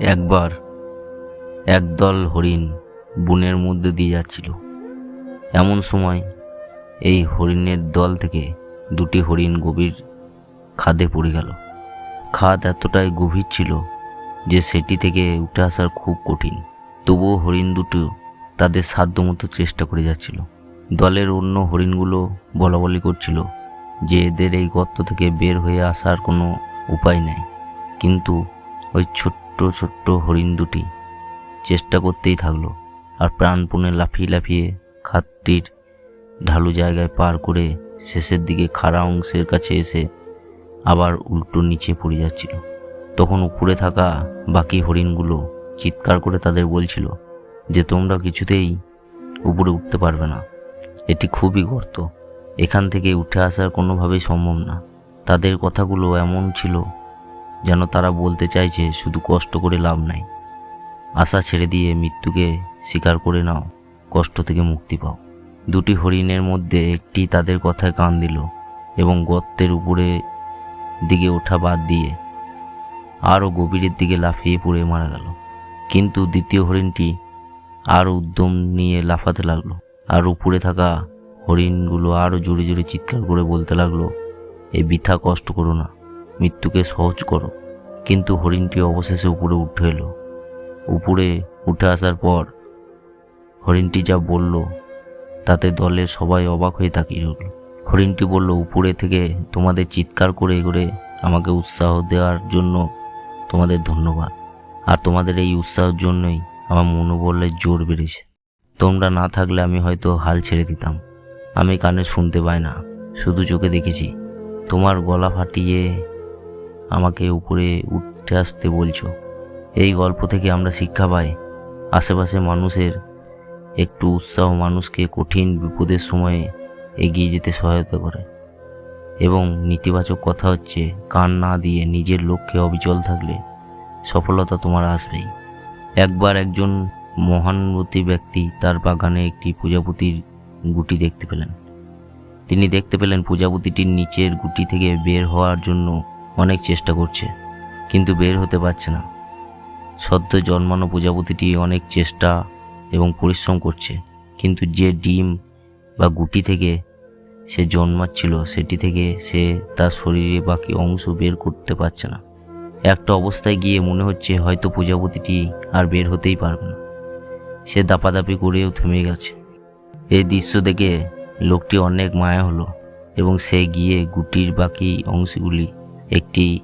একবার একদল হরিণ বনের মধ্যে দিয়ে যাচ্ছিল। এমন সময় এই হরিণের দল থেকে দুটি হরিণ গভীর খাদে পড়ে গেল। খাদ এতটাই গভীর ছিল যে সেটি থেকে উঠে আসার খুব কঠিন। তবুও হরিণ দুটো তাদের সাধ্যমতো চেষ্টা করে যাচ্ছিল। দলের অন্য হরিণগুলো বলা বলি করছিল যে এদের এই গর্ত থেকে বের হয়ে আসার কোনো উপায় নেই। কিন্তু ওই ছোট্ট ছোট্ট ছোট্ট হরিণ দুটি চেষ্টা করতেই থাকল আর প্রাণপণে লাফিয়ে লাফিয়ে খাতটির ঢালু জায়গায় পার করে শেষের দিকে খাড়া অংশের কাছে এসে আবার উল্টো নিচে পড়ে যাচ্ছিল। তখন উপরে থাকা বাকি হরিণগুলো চিৎকার করে তাদের বলছিল যে, তোমরা কিছুতেই উপরে উঠতে পারবে না। এটি খুবই গর্ত। এখান থেকে উঠে আসার কোনোভাবেই সম্ভব না। তাদের কথাগুলো এমন ছিল যেন তারা বলতে চাইছে, শুধু কষ্ট করে লাভ নাই। আশা ছেড়ে দিয়ে মৃত্যুকে স্বীকার করে নাও, কষ্ট থেকে মুক্তি পাও। দুটি হরিণের মধ্যে একটি তাদের কথায় কান দিল এবং গর্তের উপরে দিকে ওঠা বাদ দিয়ে আরও গভীরের দিকে লাফিয়ে পড়ে মারা গেল। কিন্তু দ্বিতীয় হরিণটি আরও উদ্যম নিয়ে লাফাতে লাগল আর উপরে থাকা হরিণগুলো আরও জোরে জোরে চিৎকার করে বলতে লাগল এই বৃথা কষ্ট করো না। মৃত্যুকে সহজ করো। কিন্তু হরিণটি অবশেষে উপরে উঠে এলো। উপরে উঠে আসার পর হরিণটি যা বলল, তাতে দলের সবাই অবাক হয়ে তাকিয়ে রইল। হরিণটি বলল, উপরে থেকে তোমাদের চিৎকার করে করে আমাকে উৎসাহ দেওয়ার জন্য তোমাদের ধন্যবাদ। আর তোমাদের এই উৎসাহের জন্যই আমার মনোবলের জোর বেড়েছে। তোমরা না থাকলে আমি হয়তো হাল ছেড়ে দিতাম। আমি কানে শুনতে পাই না, শুধু চোখে দেখেছি। তোমার গলা ফাটিয়ে আমাকে উপরে উঠতে আসতে বলছো। এই গল্প থেকে আমরা শিক্ষা পাই। আশেপাশে মানুষের একটু উৎসাহ মানুষকে কঠিন বিপদের সময়ে এগিয়ে যেতে সহায়তা করে। এবং নেতিবাচক কথা হচ্ছে, কান না দিয়ে নিজের লক্ষ্যে অবিচল থাকলে সফলতা তোমার আসবেই। একবার একজন মহানবতী ব্যক্তি তার বাগানে একটি প্রজাপতির গুটি দেখতে পেলেন। তিনি দেখতে পেলেন প্রজাপতিটির নিচের গুটি থেকে বের হওয়ার জন্য অনেক চেষ্টা করছে, কিন্তু বের হতে পারছে না। সদ্য জন্মানো প্রজাপতিটি অনেক চেষ্টা এবং পরিশ্রম করছে, কিন্তু যে ডিম বা গুটি থেকে সে জন্মাচ্ছিল, সেটি থেকে সে তার শরীরে বাকি অংশ বের করতে পারছে না। একটা অবস্থায় গিয়ে মনে হচ্ছে হয়তো প্রজাপতিটি আর বের হতেই পারবে না। সে দাপাদাপি করেও থেমে গেছে। এই দৃশ্য দেখে লোকটি অনেক মায়া হলো এবং সে গিয়ে গুটির বাকি অংশগুলি একটি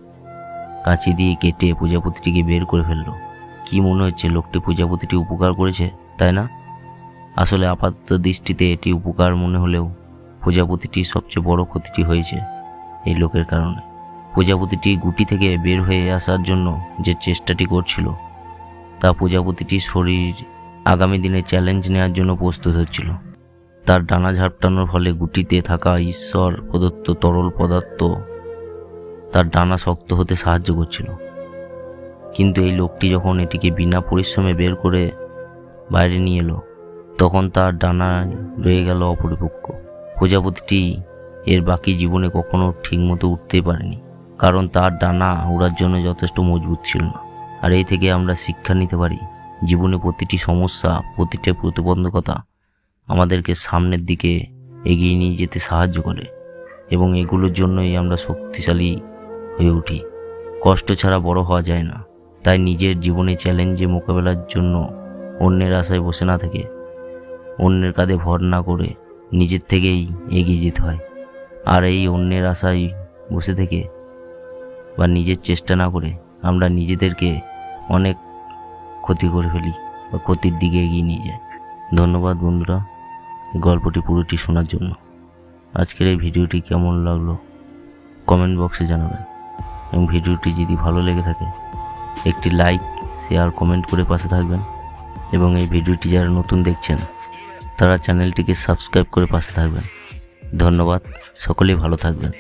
কাঁচি দিয়ে কেটে প্রজাপতিটিকে বের করে ফেলল। কি মনে হচ্ছে লোকটি প্রজাপতিটি উপকার করেছে, তাই না? আসলে আপাতত দৃষ্টিতে এটি উপকার মনে হলেও প্রজাপতিটির সবচেয়ে বড় ক্ষতিটি হয়েছে এই লোকের কারণে। প্রজাপতিটি গুটি থেকে বের হয়ে আসার জন্য যে চেষ্টাটি করছিল, তা প্রজাপতিটির শরীর আগামী দিনে চ্যালেঞ্জ নেওয়ার জন্য প্রস্তুত হচ্ছিল। তার ডানা ঝাপটানোর ফলে গুটিতে থাকা ঈশ্বর প্রদত্ত তরল পদার্থ তার ডানা শক্ত হতে সাহায্য করছিল। কিন্তু এই লোকটি যখন এটিকে বিনা পরিশ্রমে বের করে বাইরে নিয়ে এলো, তখন তার ডানা রয়ে গেল অপরিপক্ক। প্রজাপতিটি এর বাকি জীবনে কখনো ঠিকমতো উঠতে পারেনি, কারণ তার ডানা উড়ার জন্য যথেষ্ট মজবুত ছিল না। আর এই থেকে আমরা শিক্ষা নিতে পারি, জীবনে প্রতিটি সমস্যা, প্রতিটা প্রতিবন্ধকতা আমাদেরকে সামনের দিকে এগিয়ে নিয়ে যেতে সাহায্য করে, এবং এগুলোর জন্যই আমরা শক্তিশালী হয়ে উঠি। কষ্ট ছাড়া বড় হওয়া যায় না। তাই নিজের জীবনে চ্যালেঞ্জে মোকাবেলার জন্য অন্যের আশায় বসে না থেকে, অন্যের কাঁধে ভর না করে নিজের থেকেই এগিয়ে যেতে হয়। আর এই অন্যের আশায় বসে থেকে বা নিজের চেষ্টা না করে আমরা নিজেদেরকে অনেক ক্ষতি করে ফেলি বা ক্ষতির দিকে এগিয়ে নিয়ে যাই। ধন্যবাদ বন্ধুরা, গল্পটি পুরোটি শোনার জন্য। আজকের এই ভিডিওটি কেমন লাগল? কমেন্ট বক্সে জানাবেন। এবং ভিডিওটি যদি ভালো লেগে থাকে, একটি লাইক শেয়ার কমেন্ট করে পাশে থাকবেন। এবং এই ভিডিওটি যারা নতুন দেখছেন, তারা চ্যানেলটিকে সাবস্ক্রাইব করে পাশে থাকবেন। ধন্যবাদ, সকলেই ভালো থাকবেন।